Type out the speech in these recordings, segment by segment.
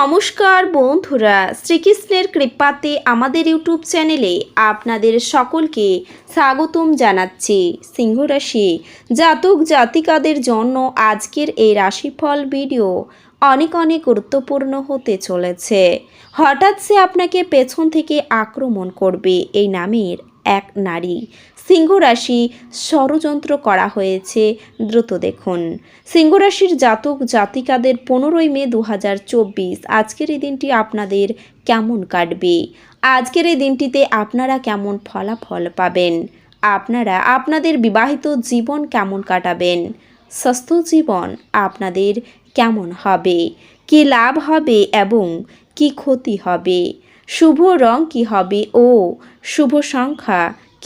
নমস্কার বন্ধুরা, শ্রীকৃষ্ণের কৃপাতে আমাদের ইউটিউব চ্যানেলে আপনাদের সকলকে স্বাগতম জানাচ্ছি সিংহ রাশি জাতক জাতিকাদের জন্য আজকের এই রাশিফল ভিডিও অনেক অনেক গুরুত্বপূর্ণ হতে চলেছে। হঠাৎ সে আপনাকে পেছন থেকে আক্রমণ করবে, এই নামের এক নারী। সিংহ রাশি ষড়যন্ত্র করা হয়েছে, দ্রুত দেখুন। সিংহ রাশির জাতক জাতিকাদের পনেরোই মে দু হাজার চব্বিশ, আজকের এই দিনটি আপনাদের কেমন কাটবে? আজকের এই দিনটিতে আপনারা কেমন ফলাফল পাবেন? আপনারা, আপনাদের বিবাহিত জীবন কেমন কাটাবেন? স্বাস্থ্য জীবন আপনাদের কেমন হবে? কি লাভ হবে এবং কি ক্ষতি হবে? শুভ রং কি হবে ও শুভ সংখ্যা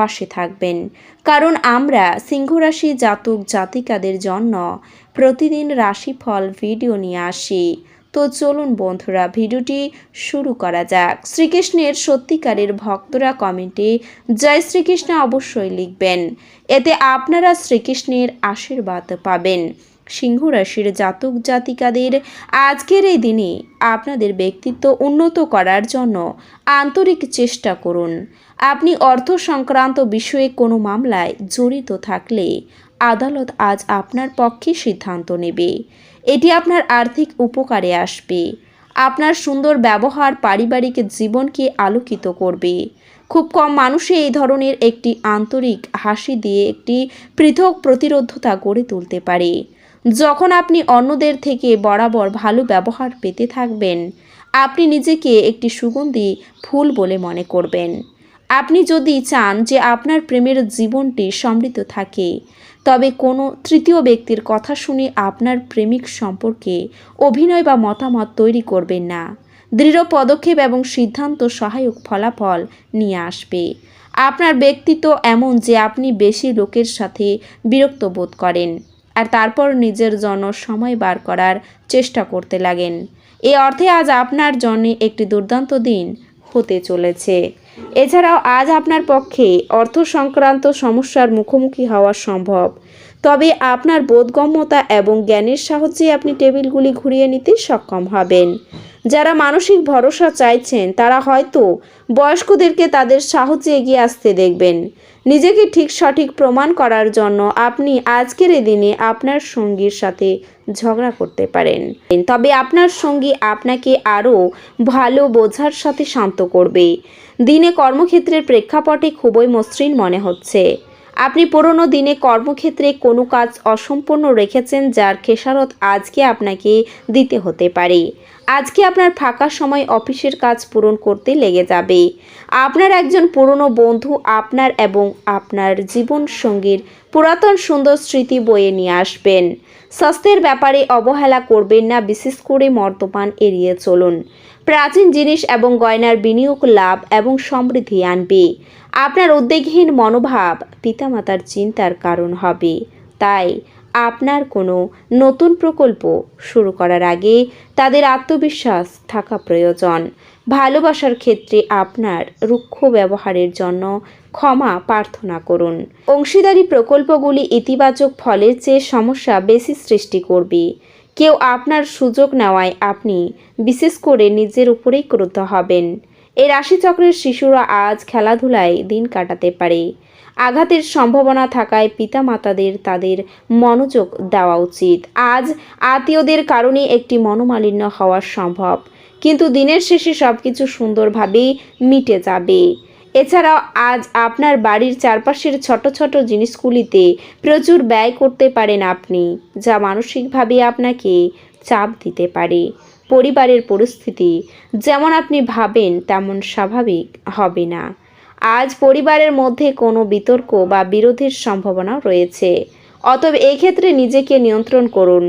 পাশে থাকবেন। কারণ আমরা সিংহ রাশি জাতক জাতিকাদের জন্য প্রতিদিন রাশিফল ভিডিও নিয়ে আসি। তো চলুন বন্ধুরা, ভিডিওটি শুরু করা যাক। শ্রীকৃষ্ণের সত্যিকারের ভক্তরা কমেন্টে জয় শ্রীকৃষ্ণ অবশ্যই লিখবেন। এতে আপনারা শ্রীকৃষ্ণের আশীর্বাদ পাবেন। সিংহ রাশির জাতক জাতিকাদের আজকের এই দিনে আপনাদের ব্যক্তিত্ব উন্নত করার জন্য আন্তরিক চেষ্টা করুন। আপনি অর্থ সংক্রান্ত বিষয়ে কোনো মামলায় জড়িত থাকলে আদালত আজ আপনার পক্ষে সিদ্ধান্ত নেবে। এটি আপনার আর্থিক উপকারে আসবে। আপনার সুন্দর ব্যবহার পারিবারিক জীবনকে আলোকিত করবে। খুব কম মানুষে এই ধরনের একটি আন্তরিক হাসি দিয়ে একটি পৃথক প্রতিরোধতা গড়ে তুলতে পারে। যখন আপনি অন্যদের থেকে বরাবর ভালো ব্যবহার পেতে থাকবেন, আপনি নিজেকে একটি সুগন্ধি ফুল বলে মনে করবেন। আপনি যদি চান যে আপনার প্রেমের জীবনটি সমৃদ্ধ থাকে, তবে কোনো তৃতীয় ব্যক্তির কথা শুনে আপনার প্রেমিক সম্পর্কে অভিনয় বা মতামত তৈরি করবেন না। দৃঢ় পদক্ষেপ এবং সিদ্ধান্ত সহায়ক ফলাফল নিয়ে আসবে। আপনার ব্যক্তিত্ব এমন যে আপনি বেশি লোকের সাথে বিরক্ত বোধ করেন। আর তারপর নিজের জন্য সময় বার করার চেষ্টা করতে লাগেন। এ অর্থে আজ আপনার জন্য একটি দুর্দান্ত দিন হতে চলেছে। এছাড়াও আজ আপনার পক্ষে অর্থ সংক্রান্ত সমস্যার মুখোমুখি হওয়া সম্ভব। তবে আপনার বোধগম্যতা এবং জ্ঞানের সাহায্যে আপনি টেবিলগুলি ঘুরিয়ে নিতে সক্ষম হবেন। যারা মানসিক ভরসা চাইছেন, তারা হয়তো বয়স্কদেরকে তাদের সাহায্যে এগিয়ে আসতে দেখবেন। নিজেকে ঠিক সঠিক প্রমাণ করার জন্য আপনি আজকের এই দিনে আপনার সঙ্গীর সাথে ঝগড়া করতে পারেন। তবে আপনার সঙ্গী আপনাকে আরও ভালো বোঝার সাথে শান্ত করবে। দিনে কর্মক্ষেত্রের প্রেক্ষাপটে খুবই মসৃণ মনে হচ্ছে। আপনি পুরনো দিনে কর্মক্ষেত্রে কোনো কাজ অসম্পূর্ণ রেখেছেন যার খেসারত আজকে আপনাকে দিতে হতে পারে। আজকে আপনার ফাঁকা সময় অফিসের কাজ পূরণ করতে লেগে যাবে। আপনার একজন পুরনো বন্ধু আপনার এবং আপনার জীবন সঙ্গীর পুরাতন সুন্দর স্মৃতি বয়ে নিয়ে আসবেন। স্বাস্থ্যের ব্যাপারে অবহেলা করবেন না, বিশেষ করে মর্তমান এড়িয়ে চলুন। প্রাচীন জিনিস এবং গয়নার বিনিয়োগ লাভ এবং সমৃদ্ধি আনবে। আপনার উদ্বেগহীন মনোভাব পিতামাতার চিন্তার কারণ হবে। তাই আপনার কোনো নতুন প্রকল্প শুরু করার আগে তাদের আত্মবিশ্বাস থাকা প্রয়োজন। ভালোবাসার ক্ষেত্রে আপনার রুক্ষ ব্যবহারের জন্য ক্ষমা প্রার্থনা করুন। অংশীদারি প্রকল্পগুলি ইতিবাচক ফলের চেয়ে সমস্যা বেশি সৃষ্টি করবে। কেউ আপনার সুযোগ নেওয়ায় আপনি বিশেষ করে নিজের উপরেই ক্রুদ্ধ হবেন। এই রাশিচক্রের শিশুরা আজ খেলাধুলায় দিন কাটাতে পারে। আঘাতের সম্ভাবনা থাকায় পিতামাতাদের তাদের মনোযোগ দেওয়া উচিত। আজ আত্মীয়দের কারণে একটি মনোমালিন্য হওয়া সম্ভব। কিন্তু দিনের শেষে সব কিছু সুন্দরভাবেই মিটে যাবে। এছাড়াও আজ আপনার বাড়ির চারপাশের ছোট ছোট জিনিসগুলিতে প্রচুর ব্যয় করতে পারেন আপনি, যা মানসিকভাবে আপনাকে চাপ দিতে পারে। পরিবারের পরিস্থিতি যেমন আপনি ভাবেন তেমন স্বাভাবিক হবে না। আজ পরিবারের মধ্যে কোনো বিতর্ক বা বিরোধের সম্ভাবনা রয়েছে। অতএব এক্ষেত্রে নিজেকে নিয়ন্ত্রণ করুন।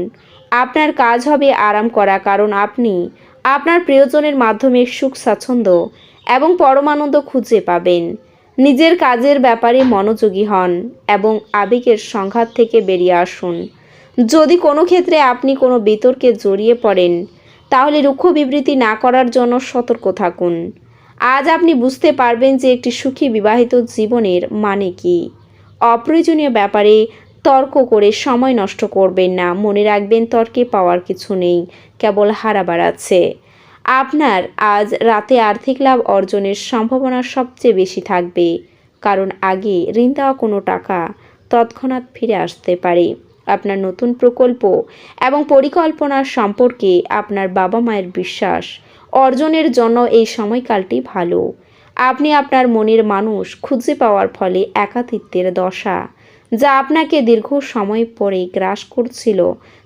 আপনার কাজ হবে আরাম করা, কারণ আপনি আপনার প্রিয়জনের মাধ্যমে সুখ, স্বাচ্ছন্দ্য এবং পরমানন্দ খুঁজে পাবেন। নিজের কাজের ব্যাপারে মনোযোগী হন এবং আবেগের সংঘাত থেকে বেরিয়ে আসুন। যদি কোনো ক্ষেত্রে আপনি কোনো বিতর্কে জড়িয়ে পড়েন, তাহলে রুক্ষ বিবৃতি না করার জন্য সতর্ক থাকুন। আজ আপনি বুঝতে পারবেন যে একটি সুখী বিবাহিত জীবনের মানে কি। অপ্রয়োজনীয় ব্যাপারে তর্ক করে সময় নষ্ট করবেন না। মনে রাখবেন তর্কে পাওয়ার কিছু নেই, কেবল হারাবার আছে। আপনার আজ রাতে আর্থিক লাভ অর্জনের সম্ভাবনা সবচেয়ে বেশি থাকবে, কারণ আগে ঋণ দেওয়া কোনো টাকা তৎক্ষণাৎ ফিরে আসতে পারে। আপনার নতুন প্রকল্প এবং পরিকল্পনা সম্পর্কে আপনার বাবা মায়ের বিশ্বাস অর্জনের জন্য এই সময়কালটি ভালো। আপনি আপনার মনের মানুষ খুঁজে পাওয়ার ফলে একাকিত্বের দশা যা আপনাকে দীর্ঘ সময় পরে গ্রাস করছিল,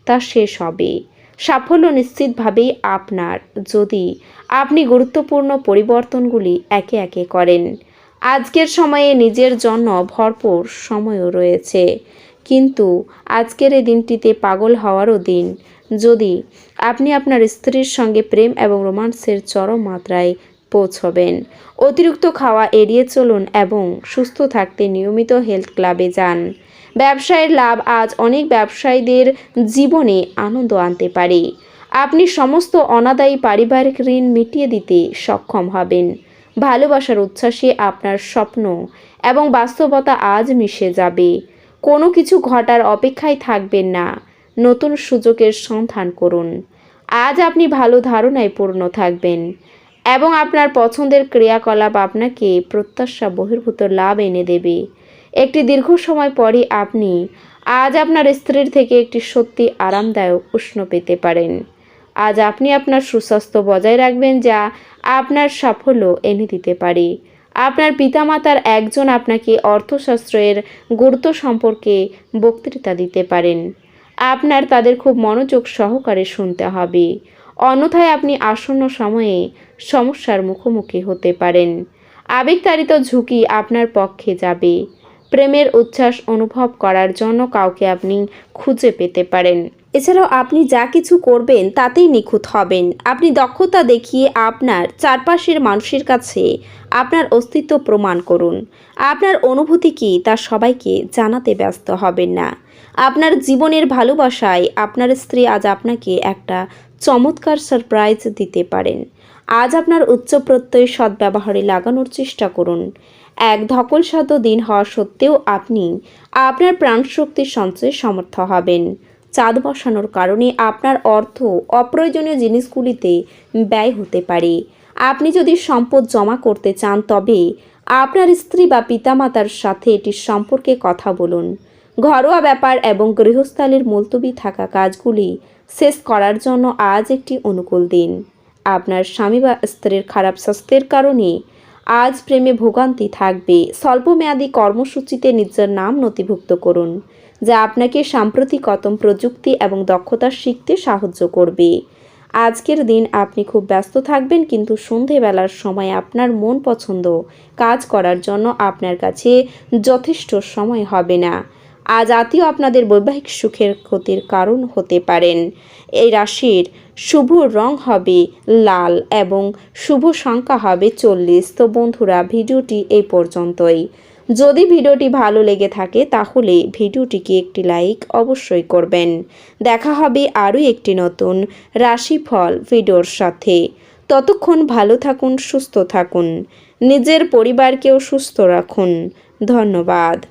তা শেষ হবে। সাফল্য নিশ্চিতভাবেই আপনার, যদি আপনি গুরুত্বপূর্ণ পরিবর্তনগুলি একে একে করেন। আজকের সময়ে নিজের জন্য ভরপুর সময়ও রয়েছে। কিন্তু আজকের এই দিনটিতে পাগল হওয়ারও দিন। যদি আপনি আপনার স্ত্রীর সঙ্গে প্রেম এবং রোমান্সের চরম মাত্রায় পৌঁছবেন। অতিরিক্ত খাওয়া এড়িয়ে চলুন এবং সুস্থ থাকতে নিয়মিত হেলথ ক্লাবে যান। ব্যবসায়ের লাভ আজ অনেক ব্যবসায়ীদের জীবনে আনন্দ আনতে পারে। আপনি সমস্ত অনাদায়ী পারিবারিক ঋণ মিটিয়ে দিতে সক্ষম হবেন। ভালোবাসার উচ্ছ্বাসে আপনার স্বপ্ন এবং বাস্তবতা আজ মিশে যাবে। কোনো কিছু ঘটার অপেক্ষায় থাকবেন না। নতুন সুযোগের সন্ধান করুন। আজ আপনি ভালো ধারণায় পূর্ণ থাকবেন। এবং আপনার পছন্দের ক্রিয়াকলাপ আপনাকে প্রত্যাশা, বহির্ভূত লাভ এনে দেবে। একটি দীর্ঘ সময় পরই আপনি আজ আপনার স্ত্রীর থেকে একটি সত্যি আরামদায়ক উষ্ণ পেতে পারেন। আজ আপনি আপনার সুস্বাস্থ্য বজায় রাখবেন যা আপনার সাফল্য এনে দিতে পারে। আপনার পিতামাতার একজন আপনাকে অর্থশাস্ত্রের গুরুত্ব সম্পর্কে বক্তৃতা দিতে পারেন। আপনার তাদের খুব মনোযোগ সহকারে শুনতে হবে। অন্যথায় আপনি আসন্ন সময়ে সমস্যার মুখোমুখি হতে পারেন। আবেগতাড়িত ঝুঁকি আপনার পক্ষে যাবে। প্রেমের উচ্ছ্বাস অনুভব করার জন্য কাউকে আপনি খুঁজে পেতে পারেন। এছাড়াও আপনি যা কিছু করবেন তাতেই নিখুঁত হবেন। আপনি দক্ষতা দেখিয়ে আপনার চারপাশের মানুষের কাছে আপনার অস্তিত্ব প্রমাণ করুন। আপনার অনুভূতি কি তা সবাইকে জানাতে ব্যস্ত হবেন না। আপনার জীবনের ভালোবাসায় আপনার স্ত্রী আজ আপনাকে একটা চমৎকার সারপ্রাইজ দিতে পারেন। আজ আপনার উচ্চ প্রত্যয় সদ্ব্যবহারে লাগানোর চেষ্টা করুন। এক ধকলসাধ্য দিন হওয়া সত্ত্বেও আপনি আপনার প্রাণশক্তি সঞ্চয়ে সমর্থ হবেন। চাঁদ বসানোর কারণে আপনার অর্থ অপ্রয়োজনীয় জিনিসগুলিতে ব্যয় হতে পারে। আপনি যদি সম্পদ জমা করতে চান, তবে আপনার স্ত্রী বা পিতামাতার সাথে এটির সম্পর্কে কথা বলুন। ঘরোয়া ব্যাপার এবং গৃহস্থালির মুলতবি থাকা কাজগুলি শেষ করার জন্য আজ একটি অনুকূল দিন। আপনার স্বামী বা স্ত্রীর খারাপ স্বাস্থ্যের কারণে আজ প্রেমে ভোগান্তি থাকবে। স্বল্পমেয়াদী কর্মসূচিতে নিজের নাম নথিভুক্ত করুন, যা আপনাকে সাম্প্রতিকতম প্রযুক্তি এবং দক্ষতা শিখতে সাহায্য করবে। আজকের দিন আপনি খুব ব্যস্ত থাকবেন, কিন্তু সন্ধেবেলার সময় আপনার মন পছন্দ কাজ করার জন্য আপনার কাছে যথেষ্ট সময় হবে না। আজ আতিও আপনাদের বৈবাহিক সুখের ক্ষতির কারণ হতে পারেন। এই রাশির শুভ রং হবে লাল এবং শুভ সংখ্যা হবে চল্লিশ। তো বন্ধুরা, ভিডিওটি এই পর্যন্তই। যদি ভিডিওটি ভালো লেগে থাকে, তাহলে ভিডিওটিকে একটি লাইক অবশ্যই করবেন। দেখা হবে আরও একটি নতুন রাশিফল ভিডিওর সাথে। ততক্ষণ ভালো থাকুন, সুস্থ থাকুন। নিজের পরিবারকেও সুস্থ রাখুন। ধন্যবাদ।